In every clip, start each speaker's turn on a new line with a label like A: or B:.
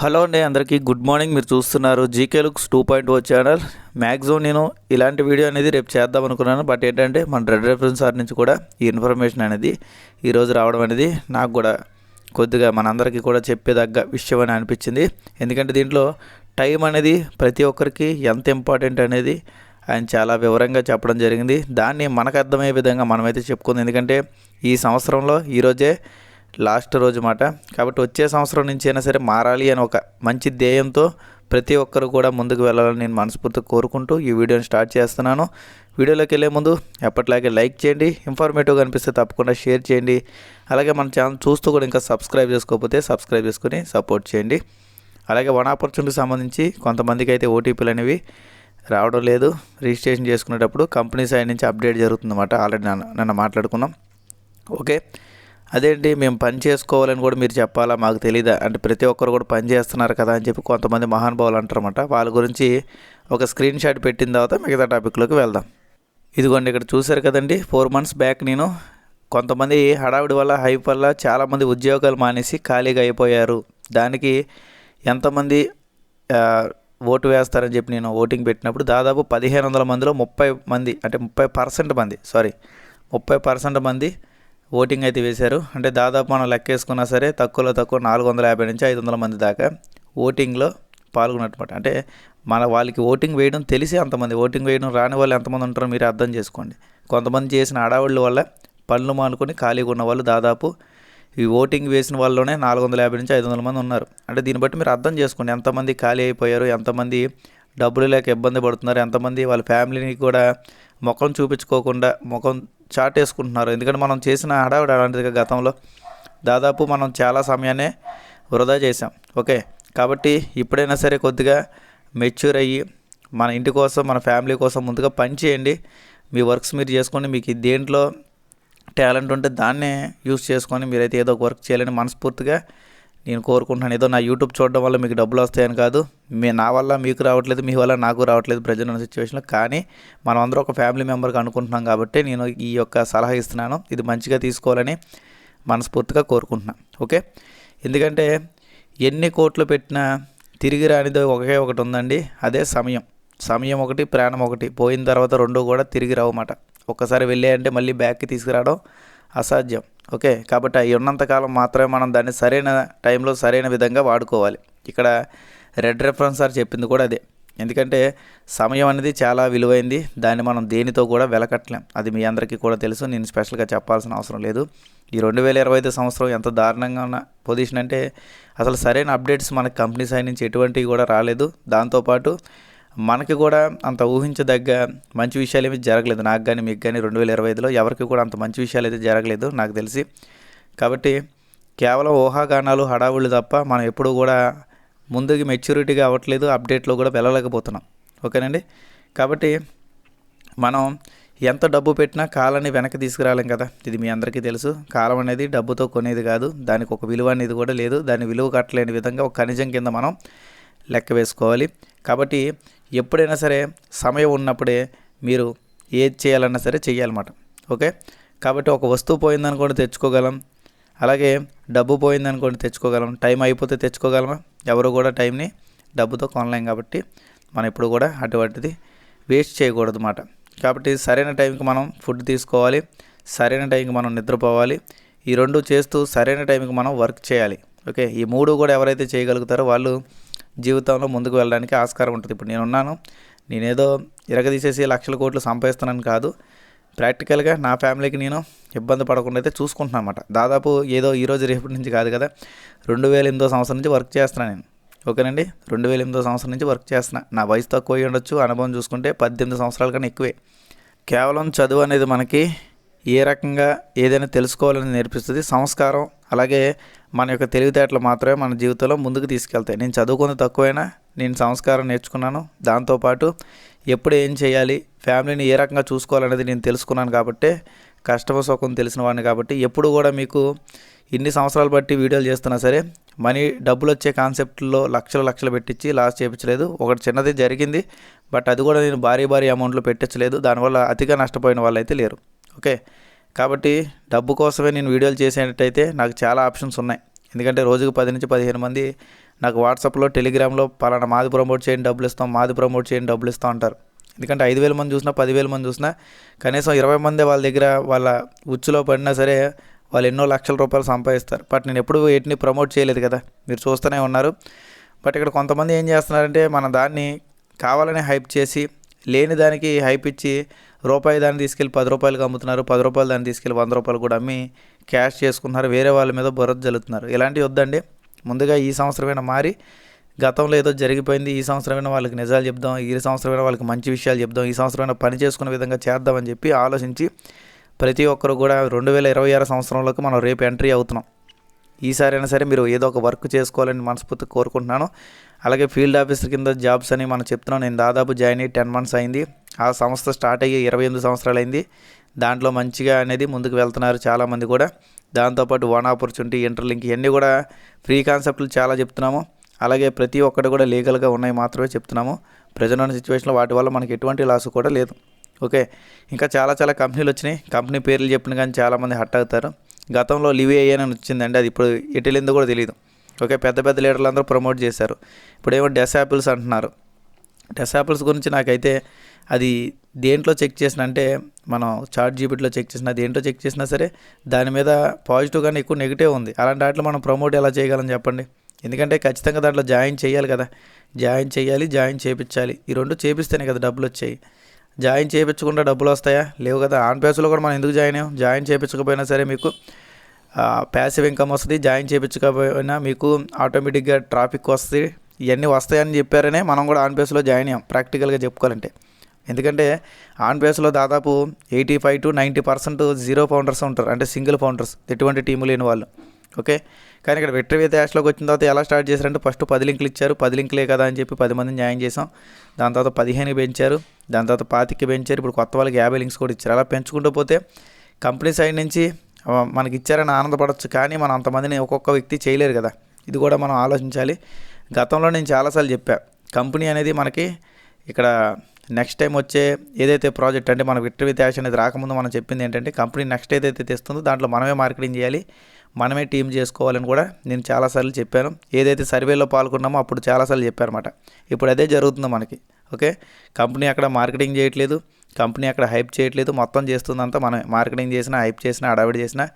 A: Hello అండి అందరికీ good morning. మీరు చూస్తున్నారు GK looks two point O channel. Maximum నేను ఇలాంటి వీడియో అనేది రేపు చేద్దాం అనుకున్నాను. బట్ ఏంటంటే మన రెడ్ రెఫరెన్స్ సార్ నుంచి కూడా ఈ ఇన్ఫర్మేషన్ అనేది ఈరోజు రావడం అనేది నాకు కూడా కొద్దిగా మనందరికీ కూడా చెప్పేదగ్గ విషయం అని అనిపించింది. ఎందుకంటే దీంట్లో టైం అనేది ప్రతి ఒక్కరికి ఎంత ఇంపార్టెంట్ అనేది ఆయన చాలా వివరంగా చెప్పడం జరిగింది. దాన్ని మనకు అర్థమయ్యే విధంగా మనమైతే చెప్పుకుంది. ఎందుకంటే ఈ సంవత్సరంలో ఈరోజే లాస్ట్ రోజు మాట. కాబట్టి వచ్చే సంవత్సరం నుంచి అయినా సరే మారాలి అని ఒక మంచి ధ్యేయంతో ప్రతి ఒక్కరు కూడా ముందుకు వెళ్ళాలని నేను మనస్ఫూర్తిగా కోరుకుంటూ ఈ వీడియోని స్టార్ట్ చేస్తున్నాను. వీడియోలోకి వెళ్ళే ముందు ఎప్పటిలాగే లైక్ చేయండి ఇన్ఫర్మేటివ్గా అనిపిస్తే తప్పకుండా షేర్ చేయండి. అలాగే మన ఛానల్ చూస్తూ కూడా ఇంకా సబ్స్క్రైబ్ చేసుకోకపోతే సబ్స్క్రైబ్ చేసుకుని సపోర్ట్ చేయండి. అలాగే వన్ ఆపర్చునిటీకి సంబంధించి కొంతమందికి అయితే ఓటీపీలు అనేవి రావడం లేదు. రిజిస్ట్రేషన్ చేసుకునేటప్పుడు కంపెనీ సైడ్ నుంచి అప్డేట్ జరుగుతుందన్నమాట. ఆల్రెడీ నన్ను నన్ను మాట్లాడుకున్నాం. ఓకే. అదేంటి మేము పని చేసుకోవాలని కూడా మీరు చెప్పాలా? మాకు తెలీదా? అంటే ప్రతి ఒక్కరు కూడా పని చేస్తున్నారు కదా అని చెప్పి కొంతమంది మహానుభావులు అంటారన్నమాట. వాళ్ళ గురించి ఒక స్క్రీన్ షాట్ పెట్టిన తర్వాత మిగతా టాపిక్లోకి వెళ్దాం. ఇదిగోండి ఇక్కడ చూశారు కదండి. ఫోర్ మంత్స్ బ్యాక్ నేను కొంతమంది హడావిడి వల్ల హైప్ వల్ల చాలామంది ఉద్యోగాలు మానేసి ఖాళీగా అయిపోయారు. దానికి ఎంతమంది ఓటు వేస్తారని చెప్పి నేను ఓటింగ్ పెట్టినప్పుడు దాదాపు పదిహేను వందల మందిలో ముప్పై మంది అంటే ముప్పై పర్సెంట్ మంది సారీ ముప్పై పర్సెంట్ మంది ఓటింగ్ అయితే వేశారు. అంటే దాదాపు మనం లెక్కేసుకున్నా సరే తక్కువలో తక్కువ నాలుగు వందల యాభై నుంచి ఐదు వందల మంది దాకా ఓటింగ్లో పాల్గొన్నట్టు అంటే మన వాళ్ళకి ఓటింగ్ వేయడం తెలిసి అంతమంది ఓటింగ్ వేయడం రాని వాళ్ళు ఎంతమంది ఉంటారో మీరు అర్థం చేసుకోండి. కొంతమంది చేసిన ఆడవాళ్ళ వల్ల పనులు మానుకొని ఖాళీగా ఉన్న వాళ్ళు దాదాపు ఈ ఓటింగ్ వేసిన వాళ్ళలోనే నాలుగు వందల యాభై నుంచి ఐదు వందల మంది ఉన్నారు. అంటే దీన్ని బట్టి మీరు అర్థం చేసుకోండి. ఎంతమంది ఖాళీ అయిపోయారు ఎంతమంది డబ్బులు లేక ఇబ్బంది పడుతున్నారు ఎంతమంది వాళ్ళ ఫ్యామిలీని కూడా ముఖం చూపించుకోకుండా ముఖం చాటేసుకుంటున్నారు ఎందుకంటే మనం చేసిన హడావిడ అలాంటిది గతంలో దాదాపు మనం చాలా సమయాన్ని వృధా చేసాం ఓకే? కాబట్టి ఇప్పుడైనా సరే కొద్దిగా మెచ్యూర్ అయ్యి మన ఇంటి కోసం మన ఫ్యామిలీ కోసం ముందుగా పని చేయండి. మీ వర్క్స్ మీరు చేసుకోండి మీకు దేంట్లో టాలెంట్ ఉంటే దాన్నే యూస్ చేసుకొని మీరైతే ఏదో ఒక వర్క్ చేయాలని మనస్ఫూర్తిగా నేను కోరుకుంటున్నాను. ఏదో నా యూట్యూబ్ చూడడం వల్ల మీకు డబ్బులు వస్తాయని కాదు. మీ నా వల్ల మీకు రావట్లేదు మీ వల్ల నాకు రావట్లేదు ప్రజెంట్ ఉన్న సిచ్యువేషన్లో కానీ మనం అందరూ ఒక ఫ్యామిలీ మెంబర్గా అనుకుంటున్నాం కాబట్టి నేను ఈ యొక్క సలహా ఇస్తున్నాను. ఇది మంచిగా తీసుకోవాలని మనస్ఫూర్తిగా కోరుకుంటున్నాను. ఓకే? ఎందుకంటే ఎన్ని కోట్లు పెట్టినా తిరిగి రానిది ఒకే ఒకటి ఉందండి. అదే సమయం. సమయం ఒకటి ప్రాణం ఒకటి. పోయిన తర్వాత రెండు కూడా తిరిగి రావన్నమాట ఒక్కసారి వెళ్ళాయంటే మళ్ళీ బ్యాక్కి తీసుకురావడం అసాధ్యం. ఓకే కాబట్టి అవి ఉన్నంతకాలం మాత్రమే మనం దాన్ని సరైన టైంలో సరైన విధంగా వాడుకోవాలి. ఇక్కడ రెడ్ రెఫరెన్స్ సార్ చెప్పింది కూడా అదే. ఎందుకంటే సమయం అనేది చాలా విలువైంది. దాన్ని మనం దేనితో కూడా వెలకట్టలేం. అది మీ అందరికీ కూడా తెలుసు. నేను స్పెషల్గా చెప్పాల్సిన అవసరం లేదు. ఈ రెండు వేల ఇరవై ఐదు సంవత్సరం ఎంత దారుణంగా ఉన్న పొజిషన్ అంటే అసలు సరైన అప్డేట్స్ మనకి కంపెనీ సైడ్ నుంచి ఎటువంటివి కూడా రాలేదు. దాంతోపాటు మనకి కూడా అంత ఊహించదగ్గ మంచి విషయాలు ఏమీ జరగలేదు. నాకు కానీ మీకు కానీ రెండు వేల ఇరవై ఐదులో ఎవరికి కూడా అంత మంచి విషయాలు అయితే జరగలేదు నాకు తెలిసి. కాబట్టి కేవలం ఊహాగానాలు హడావుళ్ళు తప్ప మనం ఎప్పుడూ కూడా ముందుకి మెచ్యూరిటీగా అవ్వట్లేదు అప్డేట్లో కూడా వెళ్ళలేకపోతున్నాం. ఓకేనండి? కాబట్టి మనం ఎంత డబ్బు పెట్టినా కాలాన్ని వెనక్కి తీసుకురాలేం కదా. ఇది మీ అందరికీ తెలుసు. కాలం అనేది డబ్బుతో కొనేది కాదు. దానికి ఒక విలువ అనేది కూడా లేదు. దాని విలువ కట్టలేని విధంగా ఒక ఖనిజం కింద మనం లెక్క వేసుకోవాలి. కాబట్టి ఎప్పుడైనా సరే సమయం ఉన్నప్పుడే మీరు ఏది చేయాలన్నా సరే చేయాలన్నమాట ఓకే? కాబట్టి ఒక వస్తువు పోయిందనుకోండి తెచ్చుకోగలం. అలాగే డబ్బు పోయిందనుకోండి తెచ్చుకోగలం. టైం అయిపోతే తెచ్చుకోగలమా? ఎవరు కూడా టైంని డబ్బుతో కొనలేం కాబట్టి మనం ఎప్పుడు కూడా అటువంటిది వేస్ట్ చేయకూడదు అన్నమాట కాబట్టి సరైన టైంకి మనం ఫుడ్ తీసుకోవాలి. సరైన టైంకి మనం నిద్రపోవాలి. ఈ రెండు చేస్తూ సరైన టైంకి మనం వర్క్ చేయాలి. ఓకే? ఈ మూడు కూడా ఎవరైతే చేయగలుగుతారో వాళ్ళు జీవితంలో ముందుకు వెళ్ళడానికి ఆస్కారం ఉంటుంది. ఇప్పుడు నేనున్నాను నేనేదో ఇరగదీసేసి లక్షల కోట్లు సంపాదిస్తున్నాను కాదు ప్రాక్టికల్గా నా ఫ్యామిలీకి నేను ఇబ్బంది పడకుండా అయితే చూసుకుంటున్నాను అనమాట దాదాపు ఏదో ఈ రోజు రేపటి నుంచి కాదు కదా రెండు వేల ఎనిమిదో సంవత్సరం నుంచి వర్క్ చేస్తున్నాను నేను. ఓకేనండి? రెండు వేల ఎనిమిదో సంవత్సరం నుంచి వర్క్ చేస్తున్నా. నా వయసు తక్కువ అయి ఉండొచ్చు అనుభవం చూసుకుంటే పద్దెనిమిది సంవత్సరాల కన్నా ఎక్కువే. కేవలం చదువు అనేది మనకి ఏ రకంగా ఏదైనా తెలుసుకోవాలని నేర్పిస్తుంది. సంస్కారం అలాగే మన యొక్క తెలివితేటలు మాత్రమే మన జీవితంలో ముందుకు తీసుకెళ్తాయి. నేను చదువుకుంది తక్కువైనా నేను సంస్కారం నేర్చుకున్నాను. దాంతోపాటు ఎప్పుడు ఏం చేయాలి ఫ్యామిలీని ఏ రకంగా చూసుకోవాలనేది నేను తెలుసుకున్నాను కాబట్టి కష్టమ సుఖం తెలిసిన వాడిని కాబట్టి ఎప్పుడు కూడా మీకు ఇన్ని సంవత్సరాలు బట్టి వీడియోలు చేస్తున్నా సరే మనీ డబ్బులు వచ్చే కాన్సెప్ట్లో లక్షలు లక్షలు పెట్టించి లాస్ చేయించలేదు. ఒకటి చిన్నది జరిగింది బట్ అది కూడా నేను భారీ భారీ అమౌంట్లో పెట్టించలేదు. దానివల్ల అతిగా నష్టపోయిన వాళ్ళు అయితే లేరు. ఓకే? కాబట్టి డబ్బు కోసమే నేను వీడియోలు చేసేటట్టయితే నాకు చాలా ఆప్షన్స్ ఉన్నాయి. ఎందుకంటే రోజుకు పది నుంచి పదిహేను మంది నాకు వాట్సాప్లో టెలిగ్రామ్లో పలానా మాది ప్రమోట్ చేయండి డబ్బులు ఇస్తాం మాది ప్రమోట్ చేయండి డబ్బులు ఇస్తాం అంటారు. ఎందుకంటే ఐదు వేల మంది చూసినా పదివేల మంది చూసినా కనీసం ఇరవై మంది వాళ్ళ దగ్గర వాళ్ళ ఉచ్చులో పడినా సరే వాళ్ళు ఎన్నో లక్షల రూపాయలు సంపాదిస్తారు. బట్ నేను ఎప్పుడు వీటిని ప్రమోట్ చేయలేదు కదా. మీరు చూస్తూనే ఉన్నారు. బట్ ఇక్కడ కొంతమంది ఏం చేస్తున్నారంటే మన దాన్ని కావాలని హైప్ చేసి లేని దానికి హైప్ ఇచ్చి రూపాయి దాన్ని తీసుకెళ్ళి పది రూపాయలకి అమ్ముతున్నారు పది రూపాయలు దాన్ని తీసుకెళ్ళి వంద రూపాయలు కూడా అమ్మి క్యాష్ చేసుకున్నారు వేరే వాళ్ళ మీద బురద జల్లుతున్నారు. ఇలాంటివి వద్దండి. ముందుగా ఈ సంవత్సరమైనా మారి గతంలో ఏదో జరిగిపోయింది ఈ సంవత్సరమైనా వాళ్ళకి నిజాలు చెప్దాం ఈ సంవత్సరమైనా వాళ్ళకి మంచి విషయాలు చెప్దాం ఈ సంవత్సరమైనా పని చేసుకునే విధంగా చేద్దామని చెప్పి ఆలోచించి ప్రతి ఒక్కరు కూడా రెండు వేల ఇరవై ఆరు సంవత్సరంలోకి మనం రేపు ఎంట్రీ అవుతున్నాం. ఈసారైనా సరే మీరు ఏదో ఒక వర్క్ చేసుకోవాలని మనస్ఫూర్తి కోరుకుంటున్నాను. అలాగే ఫీల్డ్ ఆఫీసర్ కింద జాబ్స్ అని మనం చెప్తున్నాం. నేను దాదాపు జాయిన్ అయ్యి టెన్ మంత్స్ అయింది. ఆ సంస్థ స్టార్ట్ అయ్యి ఇరవై ఎనిమిది సంవత్సరాలు అయింది. దాంట్లో మంచిగా అనేది ముందుకు వెళ్తున్నారు చాలామంది కూడా. దాంతోపాటు వన్ ఆపర్చునిటీ ఇంటర్లింక్ ఇవన్నీ కూడా ఫ్రీ కాన్సెప్ట్లు చాలా చెప్తున్నాము. అలాగే ప్రతి ఒక్కటి కూడా లీగల్గా ఉన్నాయి మాత్రమే చెప్తున్నాము. ప్రజెంట్ ఉన్న సిచ్యువేషన్లో వాటి వల్ల మనకి ఎటువంటి లాస్ కూడా లేదు. ఓకే. ఇంకా చాలా చాలా కంపెనీలు వచ్చినాయి. కంపెనీ పేర్లు చెప్పిన కానీ చాలామంది హట్ అవుతారు. గతంలో లివ్ అని వచ్చిందండి అది ఇప్పుడు ఎటు వెళ్ళిందో కూడా తెలియదు ఓకే పెద్ద పెద్ద లీడర్లు అందరూ ప్రమోట్ చేశారు. ఇప్పుడు ఏమో డెస్ యాపిల్స్ అంటున్నారు. డెస్ యాపిల్స్ గురించి నాకైతే అది దేంట్లో చెక్ చేసిన అంటే మనం చార్ట్ జీబీటీలో చెక్ చేసినా దేంట్లో చెక్ చేసినా సరే దాని మీద పాజిటివ్ కానీ ఎక్కువ నెగిటివ్ ఉంది. అలాంటి వాటిలో మనం ప్రమోట్ ఎలా చేయగలం చెప్పండి? ఎందుకంటే ఖచ్చితంగా దాంట్లో జాయిన్ చేయాలి కదా. జాయిన్ చేయాలి జాయిన్ చేయించాలి ఈ రెండు చేపిస్తేనే కదా డబ్బులు వచ్చాయి. జాయిన్ చేయించకుండా డబ్బులు వస్తాయా? లేవు కదా. ఆన్ పేస్లో కూడా మనం ఎందుకు జాయిన్ అయ్యాం? జాయిన్ చేయించకపోయినా సరే మీకు ప్యాసివ్ ఇన్కమ్ వస్తుంది. జాయిన్ చేయించకపోయినా మీకు ఆటోమేటిక్గా ట్రాఫిక్ వస్తుంది. ఇవన్నీ వస్తాయని చెప్పారనే మనం కూడా ఆన్ పేస్లో జాయిన్ అయ్యాం. ప్రాక్టికల్గా చెప్పుకోవాలంటే. ఎందుకంటే ఆన్ పేస్లో దాదాపు eighty five to ninety percent zero founders ఉంటారు. అంటే సింగిల్ ఫౌండర్స్. ఎటువంటి టీము లేని వాళ్ళు. ఓకే? కానీ ఇక్కడ విక్టరీ విత్ యాష్లోకి వచ్చిన తర్వాత ఎలా స్టార్ట్ చేశారంటే ఫస్ట్ పది లింకులు ఇచ్చారు. పది లింకులే కదా అని చెప్పి పది మందిని జాయిన్ చేసాం దాని తర్వాత పదిహేను పెంచారు. దాని తర్వాత పాతికి పెంచారు. ఇప్పుడు కొత్త వాళ్ళకి యాభై లింక్స్ కూడా ఇచ్చారు. అలా పెంచుకుంటూ పోతే కంపెనీ సైడ్ నుంచి మనకి ఇచ్చారని ఆనందపడవచ్చు కానీ మనం అంతమందిని ఒక్కొక్క వ్యక్తి చేయలేరు కదా. ఇది కూడా మనం ఆలోచించాలి. గతంలో నేను చాలాసార్లు చెప్పా కంపెనీ అనేది మనకి ఇక్కడ నెక్స్ట్ టైం వచ్చే ఏదైతే ప్రాజెక్ట్ అంటే మన విక్టరీ విత్ యాష్ అనేది రాకముందు మనం చెప్పింది ఏంటంటే కంపెనీ నెక్స్ట్ ఏదైతే తెస్తుందో దాంట్లో మనమే మార్కెటింగ్ చేయాలి. మనమే టీం చేసుకోవాలని కూడా నేను చాలాసార్లు చెప్పాను. ఏదైతే సర్వేలో పాల్గొన్నామో అప్పుడు చాలాసార్లు చెప్పారన్నమాట. ఇప్పుడు అదే జరుగుతుంది మనకి. ఓకే? కంపెనీ అక్కడ మార్కెటింగ్ చేయట్లేదు. కంపెనీ అక్కడ హైప్ చేయట్లేదు. మొత్తం చేస్తుందంతా మనం మార్కెటింగ్ చేసినా హైప్ చేసినా అడవిడి చేసినా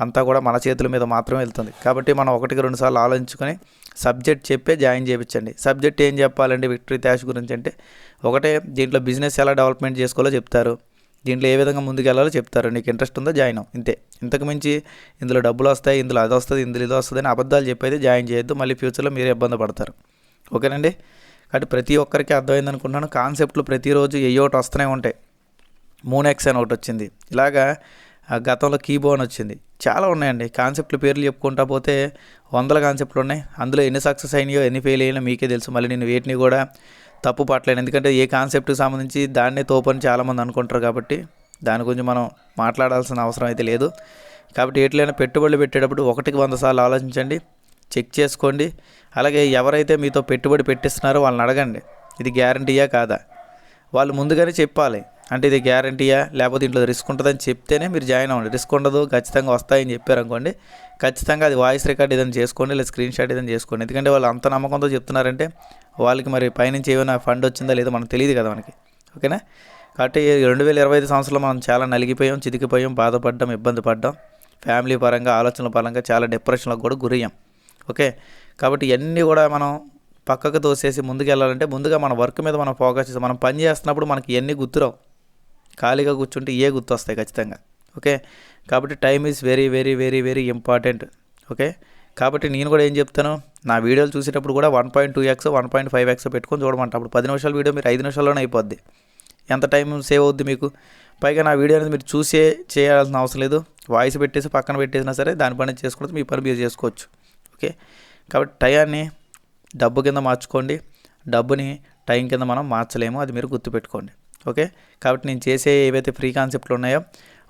A: అంతా కూడా మన చేతుల మీద మాత్రమే వెళ్తుంది. కాబట్టి మనం ఒకటికి రెండు సార్లు ఆలోచించుకొని సబ్జెక్ట్ చెప్పే జాయిన్ చేయించండి సబ్జెక్ట్ ఏం చెప్పాలండి విక్టరీ త్యాష్ గురించి అంటే ఒకటే దీంట్లో బిజినెస్ ఎలా డెవలప్మెంట్ చేసుకోవాలో చెప్తారు. దీంట్లో ఏ విధంగా ముందుకెళ్ళాలో చెప్తారు. నీకు ఇంట్రెస్ట్ ఉందో? జాయిన్ అవు ఇంతే. ఇంతకు మించి ఇందులో డబ్బులు వస్తాయి ఇందులో అది వస్తుంది ఇందులో ఇది వస్తుంది అని అబద్ధాలు చెప్పైతే జాయిన్ చేయొద్దు. మళ్ళీ ఫ్యూచర్లో మీరే ఇబ్బంది పడతారు. ఓకేనండి? కాబట్టి ప్రతి ఒక్కరికి అర్థమైంది అనుకుంటున్నాను. కాన్సెప్ట్లు ప్రతిరోజు ఏ ఒకటి వస్తూనే ఉంటాయి. మూన్ ఎక్స్ అని ఒకటి వచ్చింది. ఇలాగా ఆ గతంలో కీబో అని వచ్చింది. చాలా ఉన్నాయండి. కాన్సెప్ట్లు పేర్లు చెప్పుకుంటా పోతే వందల కాన్సెప్ట్లు ఉన్నాయి. అందులో ఎన్ని సక్సెస్ అయినాయో ఎన్ని ఫెయిల్ అయినాయో మీకే తెలుసు. మళ్ళీ నేను వేటిని కూడా తప్పు పట్టలేను. ఎందుకంటే ఏ కాన్సెప్ట్కి సంబంధించి దాన్నే తోపని చాలామంది అనుకుంటారు కాబట్టి దాని గురించి మనం మాట్లాడాల్సిన అవసరం అయితే లేదు. కాబట్టి ఎట్లయినా పెట్టుబడులు పెట్టేటప్పుడు ఒకటికి వంద సార్లు ఆలోచించండి చెక్ చేసుకోండి. అలాగే ఎవరైతే మీతో పెట్టుబడి పెట్టిస్తున్నారో వాళ్ళని అడగండి. ఇది గ్యారంటీయా కాదా? వాళ్ళు ముందుగానే చెప్పాలి. అంటే ఇది గ్యారంటీయా? లేకపోతే ఇంట్లో రిస్క్ ఉంటుందని చెప్తేనే మీరు జాయిన్ అవ్వండి. రిస్క్ ఉండదు ఖచ్చితంగా వస్తాయని చెప్పారు అనుకోండి. ఖచ్చితంగా అది వాయిస్ రికార్డ్ ఏదైనా చేసుకోండి లేదా స్క్రీన్ షాట్ ఏదైనా చేసుకోండి. ఎందుకంటే వాళ్ళు అంత నమ్మకంతో చెప్తున్నారంటే వాళ్ళకి మరి పైనుంచి ఏమైనా ఫండ్ వచ్చిందా లేదో మనకు తెలియదు కదా మనకి. ఓకేనా? కాబట్టి రెండు వేల ఇరవై ఐదు సంవత్సరంలో మనం చాలా నలిగిపోయాం చితికిపోయాం బాధపడ్డాం ఇబ్బంది పడ్డాం. ఫ్యామిలీ పరంగా ఆలోచనల పరంగా చాలా డిప్రెషన్లకు కూడా గురయ్యాం. ఓకే? కాబట్టి ఇవన్నీ కూడా మనం పక్కకు తోసేసి ముందుకు వెళ్ళాలంటే ముందుగా మన వర్క్ మీద మనం ఫోకస్ చేస్తాం మనం పని చేస్తున్నప్పుడు మనకి ఎన్ని గుర్తురావు. ఖాళీగా కూర్చుంటే ఏ గుర్తు వస్తాయి ఖచ్చితంగా. ఓకే? కాబట్టి time is very very very very important okay? కాబట్టి నేను కూడా ఏం చెప్తాను? నా వీడియోలు చూసేటప్పుడు కూడా one point two X one point five X పెట్టుకొని చూడమంట. అప్పుడు పది నిమిషాల వీడియో మీరు ఐదు నిమిషాల్లోనే అయిపోద్ది. ఎంత టైం సేవ్ అవుద్ది మీకు? పైగా నా వీడియో అనేది మీరు చూసే చేయాల్సిన అవసరం లేదు. వాయిస్ పెట్టేసి పక్కన పెట్టేసినా సరే దాని పని చేసుకుంటే మీ పని మీరు చేసుకోవచ్చు. ఓకే? కాబట్టి టయాన్ని డబ్బు కింద మార్చుకోండి. డబ్బుని టైం కింద మనం మార్చలేము. అది మీరు గుర్తుపెట్టుకోండి. ఓకే? కాబట్టి నేను చేసే ఏవైతే ఫ్రీ కాన్సెప్ట్లు ఉన్నాయో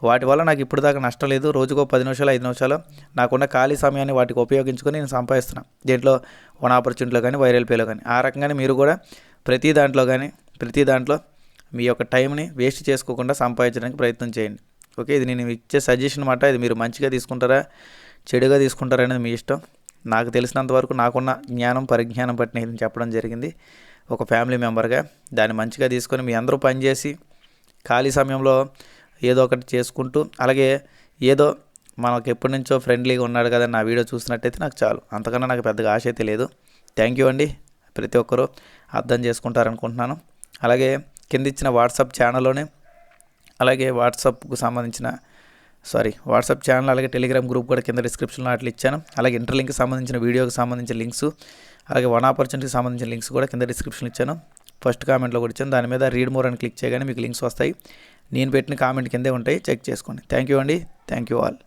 A: వాటి వల్ల నాకు ఇప్పుడు దాకా నష్టం లేదు. రోజుకో పది నిమిషాలు ఐదు నిమిషాలు నాకున్న ఖాళీ సమయాన్ని వాటికి ఉపయోగించుకొని నేను సంపాదిస్తున్నాను దీంట్లో వన్ ఆపర్చునిటీలో కానీ వైరల్ పేలో కానీ. ఆ రకంగానే మీరు కూడా ప్రతి దాంట్లో కానీ ప్రతి దాంట్లో మీ యొక్క టైంని వేస్ట్ చేసుకోకుండా సంపాదించడానికి ప్రయత్నం చేయండి. ఓకే? ఇది నేను ఇచ్చే సజెషన్ మాట. ఇది మీరు మంచిగా తీసుకుంటారా చెడుగా తీసుకుంటారా అనేది మీ ఇష్టం. నాకు తెలిసినంత వరకు నాకున్న జ్ఞానం పరిజ్ఞానం బట్టి నేను చెప్పడం జరిగింది. ఒక ఫ్యామిలీ మెంబర్గా దాన్ని మంచిగా తీసుకొని మీ అందరూ పనిచేసి ఖాళీ సమయంలో ఏదో ఒకటి చేసుకుంటూ అలాగే ఏదో మనకు ఎప్పటి నుంచో ఫ్రెండ్లీగా ఉన్నాడు కదా నా వీడియో చూసినట్టయితే నాకు చాలు. అంతకన్నా నాకు పెద్దగా ఆశ అయితే లేదు. థ్యాంక్ యూ అండి. ప్రతి ఒక్కరూ అర్థం చేసుకుంటారనుకుంటున్నాను. అలాగే కింద ఇచ్చిన వాట్సాప్ ఛానల్లోనే అలాగే వాట్సాప్కు సంబంధించిన సారీ వాట్సాప్ ఛానల్ అలాగే టెలిగ్రామ్ గ్రూప్ కూడా కింద డిస్క్రిప్షన్లో అట్లా ఇచ్చాను. అలాగే ఇంటర్లింక్కి సంబంధించిన వీడియోకి సంబంధించిన లింక్స్ అలాగే వన్ ఆపర్చునిటీకి సంబంధించిన లింక్స్ కూడా కింద డిస్క్రిప్షన్లో ఇచ్చాను. ఫస్ట్ కామెంట్లో కూడా ఇచ్చాను. దాని మీద రీడ్ మోర్ అని క్లిక్ చేయగానే మీకు లింక్స్ వస్తాయి. నేను పెట్టిన కామెంట్ కిందే ఉంటాయి. చెక్ చేసుకోండి. థ్యాంక్ యూ అండి. Thank you all.